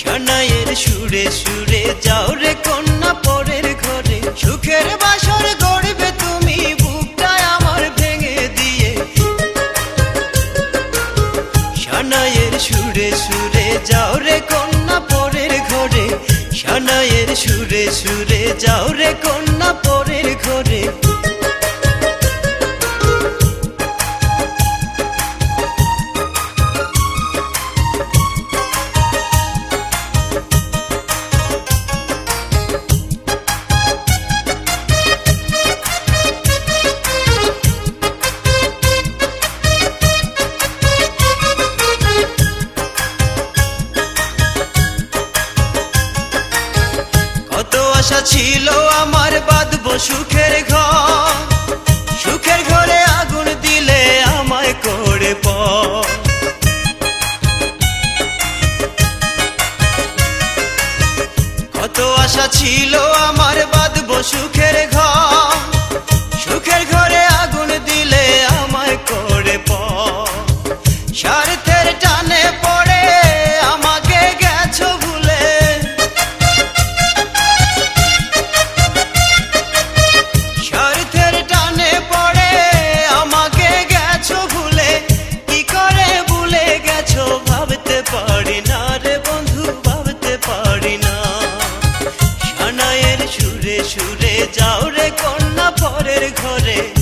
সানায়ের সুরে সুরে যাও রে কন্যা পরের ঘরে। সুখের বাসর গড়বে তুমি বুকটায় আমার ভেঙে দিয়ে। সানায়ের সুরে সুরে যাও রে কন্যা পরের ঘরে। সানায়ের সুরে সুরে যাও রে কন্যা বাসা ছিল আমার বাদ সুখের ঘর। সুখের ঘরে আগুন দিলে আমায় করে প কত আশা ছিল আমার বাদ সুখের ঘর। সুখের ঘরে আগুন দিলে আমায় করে পর। সুরে সুরে যাও রে কন্যা পরের ঘরে।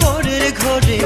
পরের ঘরে